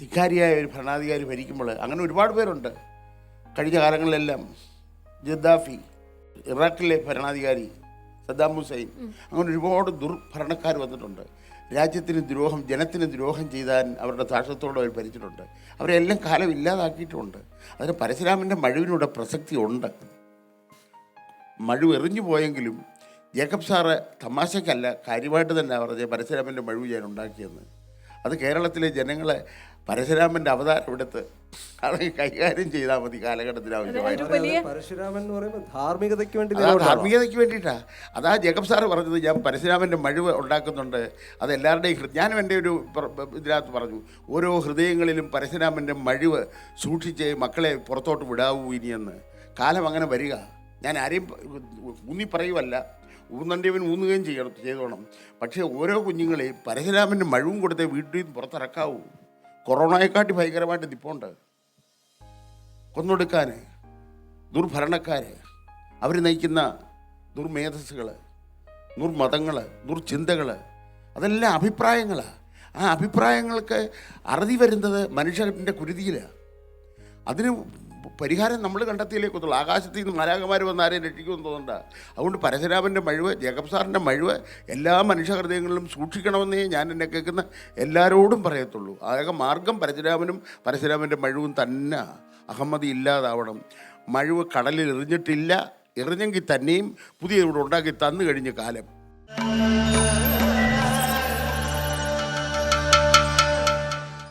ധിക്കാരിയായ ഒരു ഭരണാധികാരി ഭരിക്കുമ്പോൾ അങ്ങനെ ഒരുപാട് പേരുണ്ട്. കഴിഞ്ഞ കാലങ്ങളിലെല്ലാം ജദ്ദാഫി ഇറാഖിലെ ഭരണാധികാരി സദ്ദാം ഹുസൈൻ അങ്ങനെ ഒരുപാട് ദുർഭരണക്കാർ വന്നിട്ടുണ്ട്. രാജ്യത്തിന് ദ്രോഹം ജനത്തിന് ദ്രോഹം ചെയ്താൻ അവരുടെ സാക്ഷ്യത്തോടെ അവർ ഭരിച്ചിട്ടുണ്ട്. അവരെല്ലാം കാലം ഇല്ലാതാക്കിയിട്ടുമുണ്ട് അതിന് പരശുരാമന്റെ മഴുവിനൂടെ പ്രസക്തി ഉണ്ട് മഴു എറിഞ്ഞു പോയെങ്കിലും ജേക്കബ് സാറ് തമാശക്കല്ല കാര്യമായിട്ട് തന്നെ പറഞ്ഞത് പരശുരാമന്റെ മഴു ഞാൻ ഉണ്ടാക്കിയെന്ന്. അത് കേരളത്തിലെ ജനങ്ങളെ പരശുരാമന്റെ അവതാരം എടുത്ത് അത് കൈകാര്യം ചെയ്താൽ മതി കാലഘട്ടത്തിന് ആവശ്യമായി ഒരു വലിയ പരശുരാമൻ എന്ന് പറയുമ്പോൾ ധാർമ്മികതയ്ക്ക് വേണ്ടി. ധാർമ്മികതയ്ക്ക് വേവേണ്ടിയിട്ടാ അതാ ജേക്കബ് സാറ് പറഞ്ഞത് ഞാൻ പരശുരാമന്റെ മഴുവ് ഉണ്ടാക്കുന്നുണ്ട്. അത് എല്ലാവരുടെയും ഞാനും എന്റെ ഒരു ഇതിനകത്ത് പറഞ്ഞു ഓരോ ഹൃദയങ്ങളിലും പരശുരാമന്റെ മഴുവ് സൂക്ഷിച്ച് മക്കളെ പുറത്തോട്ട് വിടാവൂ ഇനിയെന്ന് കാലം അങ്ങനെ വരിക. ഞാൻ ആരെയും ഊന്നി പറയുമല്ല ഊന്നണ്ടിയവൻ ഊന്നുകയും ചെയ്യണം ചെയ്തോണം. പക്ഷേ ഓരോ കുഞ്ഞുങ്ങളെയും പരശുരാമന്റെ മഴവും കൊടുത്തേ വീട്ടിൽ നിന്ന് പുറത്തിറക്കാവൂ. കൊറോണയെക്കാട്ടി ഭയങ്കരമായിട്ട് നിപ്പുണ്ട്. കൊന്നൊടുക്കാൻ ദുർഭരണക്കാർ അവർ നയിക്കുന്ന ദുർമേധസ്സുകൾ ദുർമതങ്ങൾ ദുർചിന്തകൾ അതെല്ലാം അഭിപ്രായങ്ങളാണ് ആ അഭിപ്രായങ്ങൾക്ക് അറുതി വരുന്നത് മനുഷ്യന്റെ കുരുതിയിലാണ് അതിന് പരിഹാരം നമ്മൾ കണ്ടെത്തിയില്ലേ കൊത്തുള്ളൂ. ആകാശത്തിൽ നിന്ന് മാരാകമാർ വന്ന് ആരെയും രക്ഷിക്കുമെന്ന് തോന്നണ്ട. അതുകൊണ്ട് പരശുരാമന്റെ മഴുവ് ജേക്കബ് സാറിന്റെ മഴുവ് എല്ലാ മനുഷ്യഹൃദയങ്ങളിലും സൂക്ഷിക്കണമെന്നേ ഞാൻ എന്നെ കേൾക്കുന്ന എല്ലാവരോടും പറയത്തുള്ളൂ. ആകെ മാർഗം പരശുരാമനും പരശുരാമന്റെ മഴുവും തന്നെ. അഹമ്മതി ഇല്ലാതാവണം. മഴുവ് കടലിൽ എറിഞ്ഞിട്ടില്ല. എറിഞ്ഞെങ്കിൽ തന്നെയും പുതിയ ഇവിടെ ഉണ്ടാക്കി തന്നു കഴിഞ്ഞ കാലം.